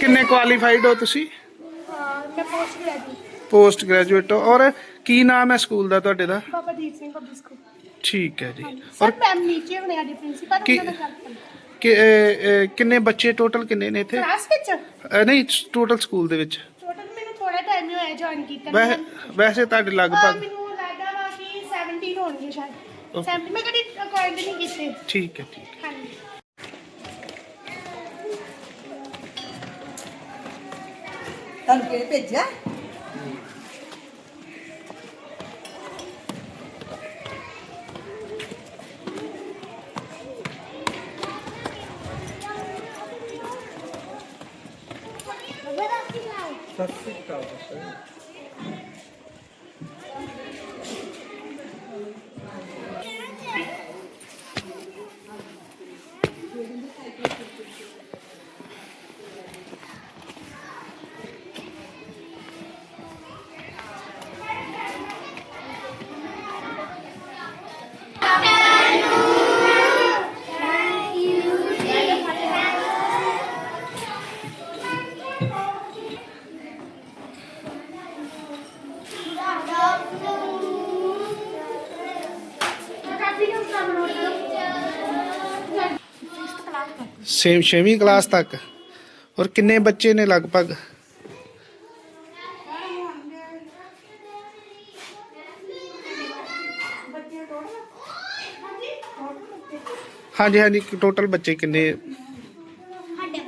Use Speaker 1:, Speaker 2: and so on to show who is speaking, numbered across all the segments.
Speaker 1: ਕਿੰਨੇ ਕੁਆਲੀਫਾਈਡ ਹੋ ਤੁਸੀਂ?
Speaker 2: ਹਾਂ ਮੈਂ ਪੋਸਟ ਗ੍ਰੈਜੂਏਟ
Speaker 1: ਪੋਸਟ ਗ੍ਰੈਜੂਏਟ ਹੋ। ਔਰ ਕੀ ਨਾਮ ਹੈ ਸਕੂਲ ਦਾ ਤੁਹਾਡੇ ਦਾ?
Speaker 2: ਬਾਬਾ ਦੀਪ ਸਿੰਘ ਪਬਲਿਕ ਸਕੂਲ
Speaker 1: ਠੀਕ ਹੈ ਜੀ।
Speaker 2: ਸਰ
Speaker 1: ਔਰ
Speaker 2: ਮੈਮ ਨੀਚੇ ਹੋਣੇ ਸਾਡੇ ਪ੍ਰਿੰਸੀਪਲ
Speaker 1: ਕੀ-
Speaker 2: ਉਹਨਾਂ ਨਾਲ ਗੱਲ ਕਰਨੀ।
Speaker 1: ਕਿ ਅਹ, ਅਹ, ਕਿੰਨੇ ਬੱਚੇ ਟੋਟਲ ਕਿੰਨੇ ਨੇ ਇੱਥੇ?
Speaker 2: ਕਲਾਸ ਵਿੱਚ?
Speaker 1: ਅਹ, ਨਹੀਂ ਟੋਟਲ ਸਕੂਲ ਦੇ ਵਿੱਚ।
Speaker 2: ਟੋਟਲ ਮੈਨੂੰ ਥੋੜਾ ਟਾਈਮ ਹੀ ਹੋਇਆ ਜੁਆਇਨ ਕੀਤਾ।
Speaker 1: ਵੈਸੇ
Speaker 2: ਨੂੰ।
Speaker 1: ਵੈਸੇ ਤੁਹਾਡੇ
Speaker 2: ਹਾਂ,
Speaker 1: ਲਗਭਗ
Speaker 2: ਮੈਨੂੰ ਲੱਗਦਾ ਵਾ ਕਿ 17 ਹੋਣਗੇ ਸ਼ਾਇਦ।
Speaker 1: Okay.
Speaker 2: 17 ਮੈਂ ਕਦੀ ਕਾਇੰਟ ਨਹੀਂ ਕੀਤੇ।
Speaker 1: ਠੀਕ ਹੈ ਠੀਕ
Speaker 2: ਹਾਂਜੀ।
Speaker 3: దానికి పేజా ya? Thank you.
Speaker 1: ਸੇਮ 6ਵੀਂ ਕਲਾਸ ਤੱਕ। ਔਰ ਕਿੰਨੇ ਬੱਚੇ ਨੇ ਲਗਭਗ? ਹਾਂਜੀ ਹਾਂਜੀ ਟੋਟਲ ਬੱਚੇ ਕਿੰਨੇ?
Speaker 2: ਸਾਡੇ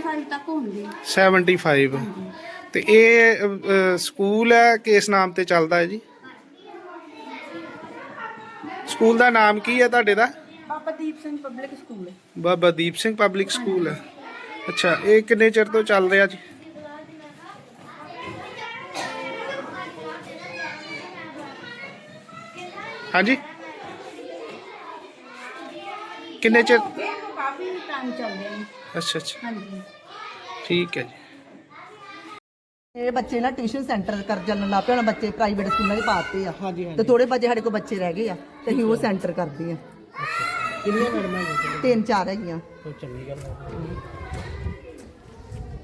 Speaker 2: 12 ਤੱਕ ਹੁੰਦੇ
Speaker 1: 75 ਤੇ ਇਹ ਸਕੂਲ ਹੈ, ਕਿਸ ਨਾਮ ਤੇ ਚੱਲਦਾ ਹੈ ਜੀ? ਸਕੂਲ ਦਾ ਨਾਮ ਕੀ ਹੈ ਤੁਹਾਡੇ ਦਾ?
Speaker 3: Baba Deep Singh public school.
Speaker 1: Baba Deep Singh public school. ਹੈ ਅੱਛਾ ਇਹ ਕਿੰਨੇ ਚਿਰ ਤੋਂ ਚੱਲ ਰਿਹਾ ਜੀ? ਹਾਂਜੀ? ਕਿੰਨੇ ਚਿਰ?
Speaker 3: ਕਾਫੀ ਟਾਈਮ ਚੱਲਦੇ ਨੇ
Speaker 1: ਅੱਛਾ ਅੱਛਾ।
Speaker 3: ਹਾਂਜੀ।
Speaker 1: ਠੀਕ ਹੈ ਜੀ।
Speaker 3: ਇਹ ਬੱਚੇ ਨਾ ਟਿਊਸ਼ਨ ਸੈਂਟਰ ਕਰ ਚੱਲਣ ਲੱਗ ਪਏ ਹੁਣ ਬੱਚੇ ਪ੍ਰਾਈਵੇਟ ਸਕੂਲਾਂ 'ਚ ਪਾਤੇ ਆ। ਹਾਂਜੀ ਤੇ ਥੋੜੇ ਬੱਚੇ ਸਾਡੇ ਕੋਲ ਬੱਚੇ ਰਹਿ ਗਏ ਆ ਤੇ ਅਸੀਂ ਉਹ ਸੈਂਟਰ ਕਰਦੇ ਆ।
Speaker 4: ਕਿੰਨੇ ਮੈਡਮਾਂ ਜੀ
Speaker 3: ਤਿੰਨ ਚਾਰ ਹੈਗੀਆਂ।
Speaker 4: ਉਹ ਚੰਗੀ ਗੱਲ ਹੈ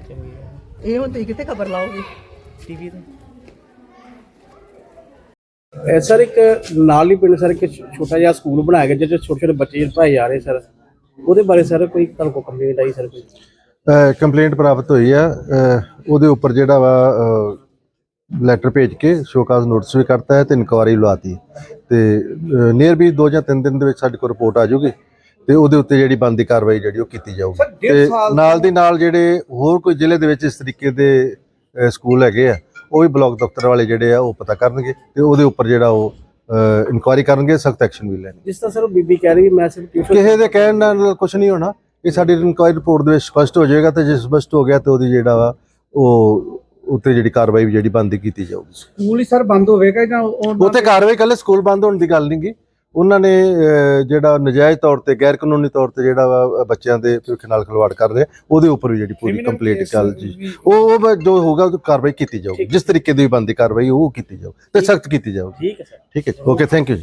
Speaker 4: ਚੰਗੀ ਗੱਲ
Speaker 3: ਇਹ ਹੁਣ ਤੁਸੀਂ ਕਿੱਥੇ ਖਬਰ ਲਾਓਗੇ?
Speaker 4: ਟੀਵੀ ਤੇ। ਇਹ ਸਰ ਇੱਕ ਨਾਲ ਹੀ ਪਿੰਡ ਸਰ ਇੱਕ ਛ- ਛੋਟਾ ਜਿਹਾ ਸਕੂਲ ਬਣਾਇਆ ਗਿਆ ਜਿਹਦੇ 'ਚ ਛੋਟੇ ਛੋਟੇ ਬੱਚੇ ਪੜ੍ਹਾਏ ਜਾ ਰਹੇ ਸਰ। ਉਹਦੇ ਬਾਰੇ ਸਰ ਕੋਈ ਤੁਹਾਨੂੰ ਕੋਈ ਕੰਪਲੇਂਟ ਆਈ ਸਰ ਕੋਈ?
Speaker 5: ਕੰਪਲੇਂਟ ਪ੍ਰਾਪਤ ਹੋਈ ਆ ਉਹਦੇ ਉੱਪਰ ਜਿਹੜਾ ਵਾ ਲੈਟਰ ਭੇਜ ਕੇ ਸ਼ੋਕਾਜ਼ ਨੋਟਿਸ ਵੀ ਕਰਤਾ ਹੈ ਤੇ ਇਨਕੁਆਰੀ ਲਵਾਤੀ ਤੇ ਨੀਅਰ ਵੀ 2 ਜਾਂ 3 ਦਿਨ ਦੇ ਵਿੱਚ ਸਾਡੇ ਕੋਲ ਰਿਪੋਰਟ ਆ ਜਾਊਗੀ ਤੇ ਉਹਦੇ ਉੱਤੇ ਜਿਹੜੀ ਬੰਦੀ ਕਾਰਵਾਈ ਜਿਹੜੀ ਉਹ ਕੀਤੀ ਜਾਊਗੀ। ਤੇ ਨਾਲ ਦੀ ਨਾਲ ਜਿਹੜੇ ਹੋਰ ਕੋਈ ਜ਼ਿਲ੍ਹੇ ਦੇ ਵਿੱਚ ਇਸ ਤਰੀਕੇ ਦੇ ਸਕੂਲ ਹੈਗੇ ਆ ਉਹ ਵੀ ਬਲਾਕ ਦਫ਼ਤਰ ਵਾਲੇ ਜਿਹੜੇ ਆ ਉਹ ਪਤਾ ਕਰਨਗੇ ਤੇ ਉਹਦੇ ਉੱਪਰ ਜਿਹੜਾ ਉਹ ਇਨਕੁਆਰੀ ਕਰਨਗੇ ਸਖਤ ਐਕਸ਼ਨ ਵੀ ਲੈਣਗੇ।
Speaker 4: ਜਿਸ ਤਰ੍ਹਾਂ ਸਰ ਬੀਬੀ ਕਹਿ ਰਹੀ ਮੈਂ ਸਿਰਫ
Speaker 5: ਕਿਸੇ ਦੇ ਕਹਿਣ ਨਾਲ ਕੁਝ ਨਹੀਂ ਹੋਣਾ। ਇਹ ਸਾਡੀ ਇਨਕੁਆਇਰੀ ਰਿਪੋਰਟ ਦੇ ਵਿੱਚ ਸਪਸ਼ਟ ਹੋ ਜਾਏਗਾ ਤੇ ਜੇ ਸਪਸ਼ਟ ਹੋ ਗਿਆ ਤੇ ਉਹਦੀ ਜਿਹੜਾ ਵਾ ਉਹ ਉੱਤੇ ਜਿਹੜੀ ਕਾਰਵਾਈ ਵੀ ਜਿਹੜੀ ਬੰਦ ਕੀਤੀ ਜਾਊਗੀ।
Speaker 4: ਸਕੂਲ ਹੀ ਸਰ ਬੰਦ ਹੋਵੇਗਾ ਜਾਂ
Speaker 5: ਉੱਤੇ ਕਾਰਵਾਈ ਕੱਲੇ ਸਕੂਲ ਬੰਦ ਹੋਣ ਦੀ ਗੱਲ ਨਹੀਂ ਗੀ। ਉਹਨਾਂ ਨੇ ਜਿਹੜਾ ਨਜਾਇਜ਼ ਤੌਰ ਤੇ ਗੈਰ ਕਾਨੂੰਨੀ ਤੌਰ ਤੇ ਜਿਹੜਾ ਵਾ ਬੱਚਿਆਂ ਦੇ ਭਵਿੱਖ ਨਾਲ ਖਿਲਵਾੜ ਕਰ ਰਹੇ ਉਹਦੇ ਉੱਪਰ ਵੀ ਜਿਹੜੀ ਪੂਰੀ ਕੰਪਲੀਟ ਚੱਲ ਜੀ। ਉਹ ਜੋ ਹੋਊਗਾ ਉਹ ਕਾਰਵਾਈ ਕੀਤੀ ਜਾਊਗੀ। ਜਿਸ ਤਰੀਕੇ ਦੀ ਬੰਦੀ ਕਾਰਵਾਈ ਉਹ ਕੀਤੀ ਜਾਊ। ਤੇ ਸਖਤ ਕੀਤੀ ਜਾਊਗੀ।
Speaker 4: ਠੀਕ ਹੈ ਸਰ।
Speaker 5: ਠੀਕ ਹੈ ਓਕੇ ਥੈਂਕ ਯੂ